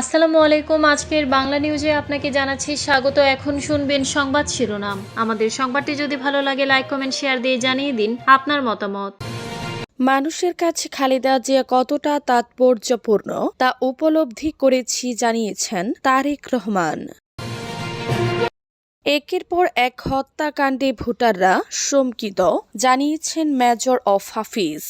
আসসালামু আলাইকুম। আজকের বাংলা নিউজে আপনাকে জানাচ্ছি স্বাগত। এখন শুনবেন সংবাদ শিরোনাম। আমাদের সংবাদটি যদি ভালো লাগে লাইক কমেন্ট শেয়ার দিয়ে জানিয়ে দিন আপনার মতামত। মানুষের কাছে খালেদা জিয়া কতটা তাৎপর্যপূর্ণ তা উপলব্ধি করেছি জানিয়েছেন তারেক রহমান। একের পর এক হত্যাকাণ্ডে ভোটাররা শঙ্কিত, জানিয়েছেন মেজর অফ হাফিজ।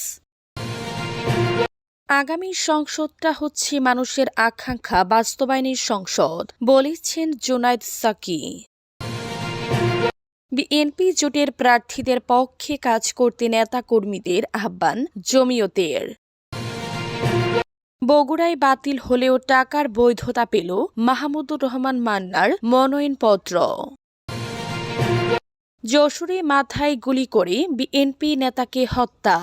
আগামী সংসদটা হচ্ছে মানুষের আকাঙ্ক্ষা বাস্তবায়নের সংসদ, বলেছেন জোনায়েদ সাকি। বিএনপি জোটের প্রার্থীদের পক্ষে কাজ করতে নেতাকর্মীদের আহ্বান জমিয়তের। বগুড়ায় বাতিল হলেও টাকার বৈধতা পেল মাহমুদুর রহমান মান্নার মনোনয়নপত্র। যশোরে মাথায় গুলি করে বিএনপি নেতাকে হত্যা।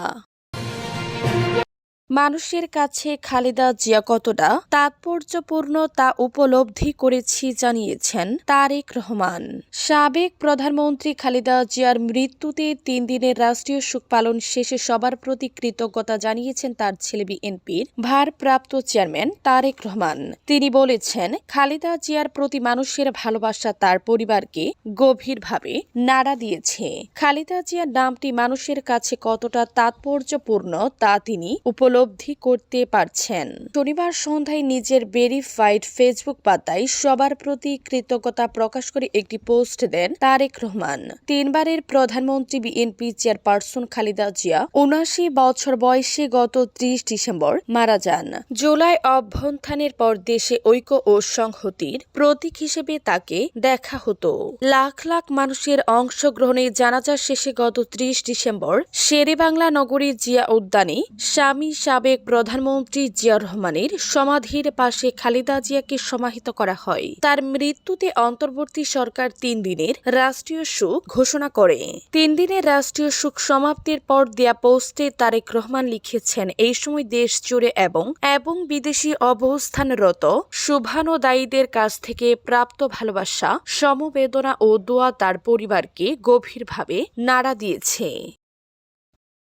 মানুষের কাছে খালেদা জিয়া কতটা তাৎপর্যপূর্ণ তা উপলব্ধি করেছি জানিয়েছেন তারেক রহমান। সাবেক প্রধানমন্ত্রী খালেদা জিয়ার মৃত্যুতে তিন দিনের রাষ্ট্রীয় শোক পালন শেষে সবার প্রতি কৃতজ্ঞতা জানিয়েছেন তার ছেলে বিএনপির ভারপ্রাপ্ত চেয়ারম্যান তারেক রহমান। তিনি বলেছেন, খালেদা জিয়ার প্রতি মানুষের ভালোবাসা তার পরিবারকে গভীরভাবে নাড়া দিয়েছে। খালেদা জিয়ার নামটি মানুষের কাছে কতটা তাৎপর্যপূর্ণ তা তিনি উপলব্ধি করতে পারছেন। শনিবার সন্ধ্যায় নিজের ভেরিফাইড ফেসবুক পাতায় সবার প্রতি কৃতজ্ঞতা প্রকাশ করে একটি পোস্ট দেন তারেক রহমান। তিনবারের প্রধানমন্ত্রী বিএনপি চেয়ারপারসন খালেদা জিয়া উনাশি বছর বয়সে গত ত্রিশ ডিসেম্বর মারা যান। জুলাই অভ্যন্থানের পর দেশে ঐক্য ও সংহতির প্রতীক হিসেবে তাকে দেখা হতো। লাখ লাখ মানুষের অংশগ্রহণে জানাজা শেষে গত ত্রিশ ডিসেম্বর শেরেবাংলা নগরী জিয়া উদ্যানে স্বামী সাবেক প্রধানমন্ত্রী জিয়া রহমানের সমাধির পাশে খালেদা জিয়াকে সমাহিত করা হয়। তার মৃত্যুতে অন্তর্বর্তী সরকার তিন দিনের রাষ্ট্রীয় শোক ঘোষণা করে। তিন দিনের রাষ্ট্রীয় শোক সমাপ্তির পর দেয়া পোস্টে তারেক রহমান লিখেছেন, এই সময় দেশ জুড়ে এবং এবং বিদেশি অবস্থানরত, শুভানুদায়ীদের কাছ থেকে প্রাপ্ত ভালোবাসা, সমবেদনা ও দোয়া তার পরিবারকে গভীরভাবে নাড়া দিয়েছে।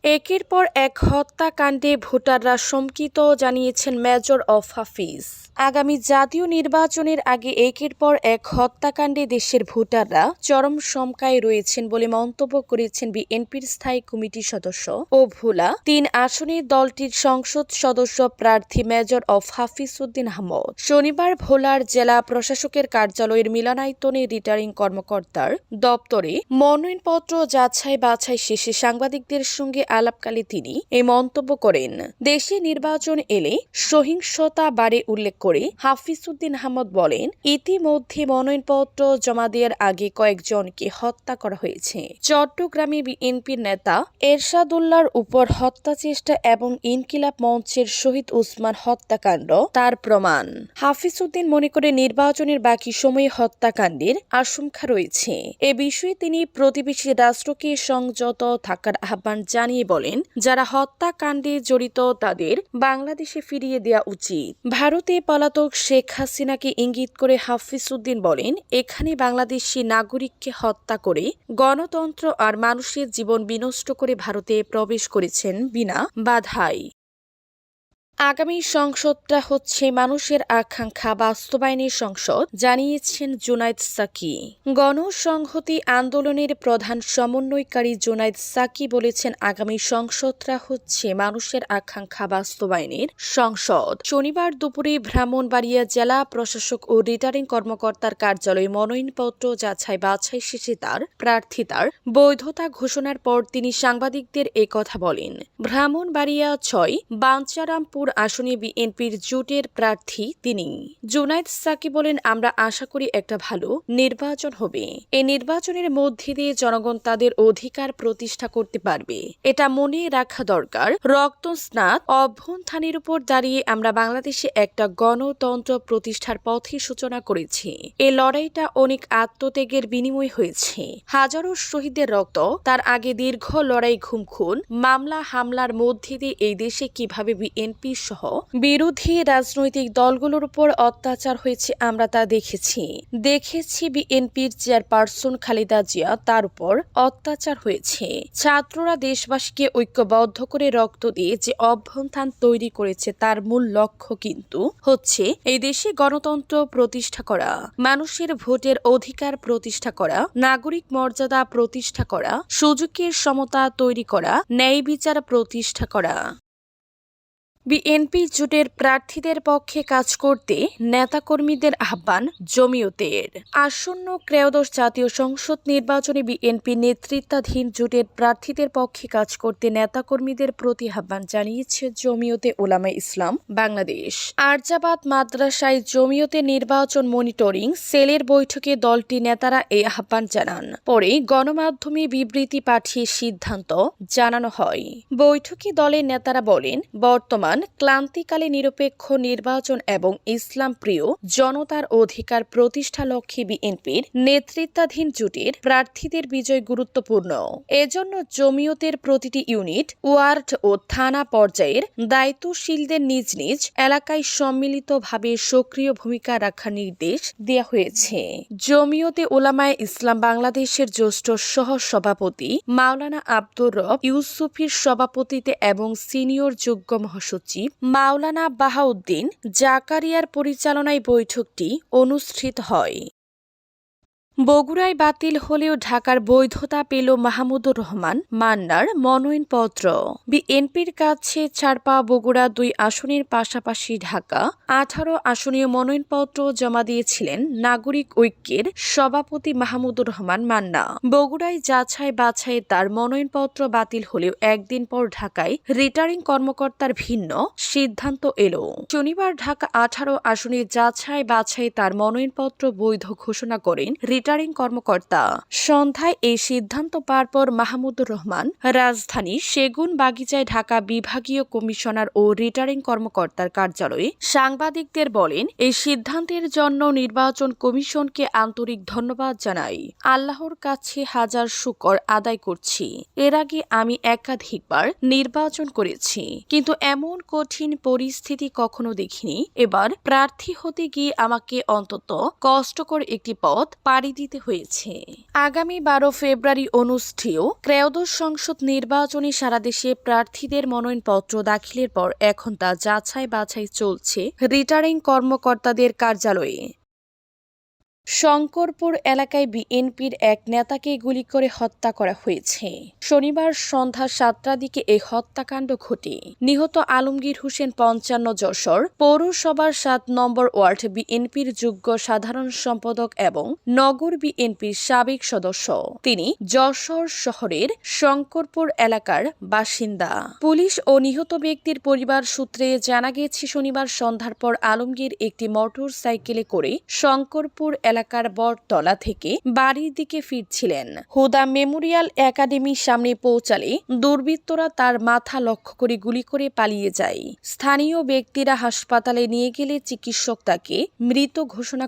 একের পর এক হত্যাকাণ্ডে ভোটাররা শঙ্কিত, জানিয়েছেন মেজর অফ হাফিজ। আগামী জাতীয় নির্বাচনের আগে একের পর এক হত্যাকাণ্ডে দেশের ভোটাররা চরম শঙ্কায় রয়েছেন বলে মন্তব্য করেছেন বিএনপির স্থায়ী কমিটির সদস্য। ও ভোলা তিন আসনে দলটির সংসদ সদস্য প্রার্থী মেজর অফ হাফিজ উদ্দিন আহমদ। শনিবার ভোলার জেলা প্রশাসকের কার্যালয়ের মিলনায়তনে রিটার্নিং কর্মকর্তার দপ্তরে মনোনয়নপত্র যাচাই বাছাই শেষে সাংবাদিকদের সঙ্গে আলাপকালে তিনি এই মন্তব্য করেন, দেশে নির্বাচন এলে সহিংসতা বাড়ে উল্লেখ করে হাফিজউদ্দিন আহমদ বলেন, ইতিমধ্যে মনোনয়নপত্র জমা দেওয়ার আগে কয়েকজনকে হত্যা করা হয়েছে। চট্টগ্রামে বিএনপির নেতা এরশাদুল্লাহর উপর হত্যা চেষ্টা এবং ইনকিলাব মঞ্চের শহীদ উসমান হত্যাকাণ্ড, তার প্রমাণ। হাফিজউদ্দিন মনে করে নির্বাচনের বাকি সময়ে হত্যাকাণ্ডের আশঙ্কা রয়েছে। এ বিষয়ে তিনি প্রতিবেশী রাষ্ট্রকে সংযত থাকার আহ্বান জানিয়ে বলেন, যারা হত্যাকাণ্ডে জড়িত তাদের বাংলাদেশে ফিরিয়ে দেওয়া উচিত। ভারতে পলাতক শেখ হাসিনাকে ইঙ্গিত করে হাফিজউদ্দিন বলেন, এখানে বাংলাদেশি নাগরিককে হত্যা করে গণতন্ত্র আর মানুষের জীবন বিনষ্ট করে ভারতে প্রবেশ করেছেন বিনা বাধাই আগামী সংসদটা হচ্ছে মানুষের আকাঙ্ক্ষা বাস্তবায়নের সংসদ, জানিয়েছেন জুনাইদ সাকি। গণসংহতি আন্দোলনের প্রধান সমন্বয়কারী জুনাইদ সাকি বলেছেন আগামী সংসদটা হচ্ছে মানুষের আকাঙ্ক্ষা বাস্তবায়নের সংসদ। শনিবার দুপুরে ব্রাহ্মণবাড়িয়া জেলা প্রশাসক ও রিটার্নিং কর্মকর্তার কার্যালয়ে মনোনয়নপত্র যাচাই বাছাই শেষে তার প্রার্থিতার বৈধতা ঘোষণার পর তিনি সাংবাদিকদের কথা বলেন। ব্রাহ্মণবাড়িয়া ছয় বাঞ্চারামপুর আসনে বিএনপির জোটের প্রার্থী তিনি। জুনাইদ সাকি বলেন, আমরা আশা করি একটা ভালো নির্বাচন হবে। এই নির্বাচনের মধ্যে দিয়ে জনগণ তাদের অধিকার প্রতিষ্ঠা করতে পারবে। এটা মনে রাখা দরকার। রক্ত স্নাত অভ্যন্থানের উপর দাঁড়িয়ে আমরা বাংলাদেশে একটা গণতন্ত্র প্রতিষ্ঠার পথে সূচনা করেছি। এই লড়াইটা অনেক আত্মত্যাগের বিনিময় হয়েছে। হাজারো শহীদের রক্ত, তার আগে দীর্ঘ লড়াই ঘুমখুন মামলা হামলার মধ্যে দিয়ে এই দেশে কীভাবে বিএনপি সহ বিরোধী রাজনৈতিক দলগুলোর উপর অত্যাচার হয়েছে, আমরা তা দেখেছি। দেখেছি বিএনপির চেয়ারপারসন খালেদা জিয়া, তার উপর অত্যাচার হয়েছে। ছাত্ররা দেশবাসীকে ঐক্যবদ্ধ করে রক্ত দিয়ে যে অভ্যন্থান তৈরি করেছে, তার মূল লক্ষ্য কিন্তু হচ্ছে এই দেশে গণতন্ত্র প্রতিষ্ঠা করা, মানুষের ভোটের অধিকার প্রতিষ্ঠা করা, নাগরিক মর্যাদা প্রতিষ্ঠা করা, সুযোগের সমতা তৈরি করা, ন্যায় বিচার প্রতিষ্ঠা করা। বিএনপি জোটের প্রার্থীদের পক্ষে কাজ করতে নেতাকর্মীদের আহ্বান জমিয়তের। আসন্ন ক্রয়োদশ জাতীয় সংসদ নির্বাচনে বিএনপি নেতৃত্বাধীন জোটের প্রার্থীদের পক্ষে কাজ করতে নেতাকর্মীদের প্রতি আহ্বান জানিয়েছে জমিয়তে ওলামা ইসলাম বাংলাদেশ। আরজাবাদ মাদ্রাসায় জমিয়তে নির্বাচন মনিটরিং সেলের বৈঠকে দলটি নেতারা এই আহ্বান জানান। পরে গণমাধ্যমে বিবৃতি পাঠিয়ে সিদ্ধান্ত জানানো হয়। বৈঠকে দলের নেতারা বলেন, বর্তমান ক্লান্তিকালে নিরপেক্ষ নির্বাচন এবং ইসলাম প্রিয় জনতার অধিকার প্রতিষ্ঠা লক্ষ্যে বিএনপির নেতৃত্বাধীন জোটের প্রার্থীদের বিজয় গুরুত্বপূর্ণ। এজন্য জমিয়তের প্রতিটি ইউনিট, ওয়ার্ড ও থানা পর্যায়ের দায়িত্বশীলদের নিজ নিজ এলাকায় সম্মিলিতভাবে সক্রিয় ভূমিকা রাখার নির্দেশ দেওয়া হয়েছে। জমিয়তে ওলামায় ইসলাম বাংলাদেশের জ্যেষ্ঠ সহ সভাপতি মাওলানা আব্দুর রব ইউসুফির সভাপতিতে এবং সিনিয়র যোগ্য মহাসচিব মাওলানা বাহাউদ্দিন জাকারিয়ার পরিচালনায় বৈঠকটি অনুষ্ঠিত হয়। বগুড়ায় বাতিল হলেও ঢাকার বৈধতা পেল মাহমুদুর রহমান, মান্নার মনোনয়নপত্র। বিএনপির কাছে পাওয়া বগুড়া দুই আসনের পাশাপাশি ঢাকা। আঠারো আসনীয় মনোনয়নপত্র জমা দিয়েছিলেন নাগরিক ঐক্যের সভাপতি মাহমুদুর রহমান, মান্না। বগুড়ায় যাচাই বাছাই তার মনোনয়নপত্র বাতিল হলেও একদিন পর ঢাকায় রিটার্নিং কর্মকর্তার ভিন্ন সিদ্ধান্ত এলো। শনিবার ঢাকা আঠারো আসনে যাছাই বাছাই তার মনোনয়নপত্র বৈধ ঘোষণা করেন রিটার্নিং কর্মকর্তা। সন্ধ্যায় এই সিদ্ধান্ত পাওয়ার পর মাহমুদুর রহমান, রাজধানী সেগুন বাগিচায় ঢাকা বিভাগীয় কমিশনার ও রিটার্নিং কর্মকর্তার কার্যালয়ে সাংবাদিকদের বলেন, এই সিদ্ধান্তের জন্য নির্বাচন কমিশনকে আন্তরিক ধন্যবাদ জানাই। আল্লাহর কাছে হাজার শুকর আদায় করছি। এর আগে আমি একাধিকবার নির্বাচন করেছি, কিন্তু এমন কঠিন পরিস্থিতি কখনো দেখিনি। এবার প্রার্থী হতে গিয়ে আমাকে অন্তত কষ্টকর একটি পথ পাড়ি দিতে হয়েছে। আগামী বারো ফেব্রুয়ারি অনুষ্ঠেয় ক্রয়োদশ সংসদ নির্বাচনে সারা দেশে প্রার্থীদের মনোনয়নপত্র দাখিলের পর এখন তা যাচাই বাছাই চলছে রিটার্নিং কর্মকর্তাদের কার্যালয়ে। শঙ্করপুর এলাকায় বিএনপির এক নেতাকে গুলি করে হত্যা করা হয়েছে। শনিবার সন্ধ্যা সাতটার দিকে এই হত্যাকাণ্ড ঘটে। নিহত আলমগীর হোসেন পঞ্চান্ন যশোর, পৌরসভার সাত নম্বর ওয়ার্ড বিএনপির যোগ্য সাধারণ সম্পাদক এবং নগর বিএনপির সাবেক সদস্য। তিনি যশোর শহরের শঙ্করপুর এলাকার বাসিন্দা। পুলিশ ও নিহত ব্যক্তির পরিবার সূত্রে জানা গেছে, শনিবার সন্ধ্যার পর আলমগীর একটি মোটর সাইকেলে করে শঙ্করপুর এলাকার বটতলা থেকে বাড়ির দিকে ফিরছিলেন। হুদা মেমোরিয়াল একাডেমির সামনে পৌঁছালে দুর্বৃত্তরা তার মাথা লক্ষ্য করে গুলি করে পালিয়ে যায়। স্থানীয় ব্যক্তিরা হাসপাতালে নিয়ে গেলে চিকিৎসক তাকে মৃত ঘোষণা